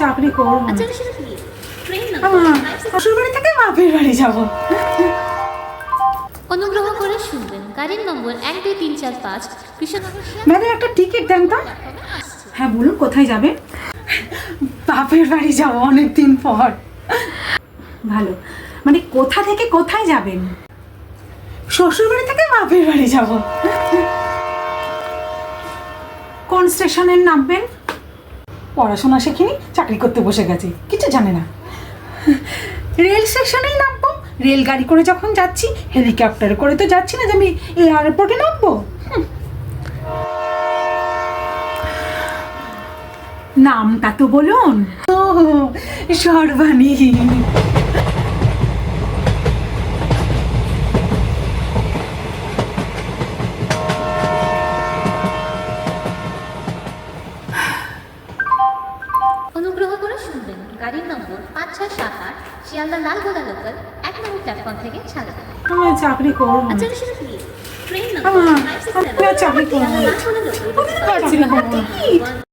চাকরি করব শ্বশুর বাড়ি থেকে বাপের বাড়ি যাব। অনুগ্রহ করে শুনবেন গাড়ির নম্বর এক দুই তিন চার পাঁচ ম্যাডাম একটা টিকিট দেন তো। হ্যাঁ বলুন কোথায় যাবেন? বাপের বাড়ি যাব অনেক দিন পর। ভালো। মানে কোথা থেকে কোথায় যাবেন? শ্বশুর বাড়ি থেকে বাপের বাড়ি যাব। কোন স্টেশনে নামবেন? পড়াশোনা শেখেনি, চাকরি করতে বসে গেছে, কিছু জানে না। রেল স্টেশনেই নামবো রেলগাড়ি করে যখন যাচ্ছি, হেলিকপ্টার করে তো যাচ্ছি না যে আমি এয়ারপোর্টে নামবো। নামটা তো বলুন। ও, সর্বাণী। গাড়ির নম্বর পাঁচ ছয় সাত আট শিয়ালদা লালগোলা লোকাল এক নম্বর প্ল্যাটফর্ম থেকে ছাড়া আমি চাকরি করব আচ্ছা সেটা কি ট্রেন নাম্বার চাকরি।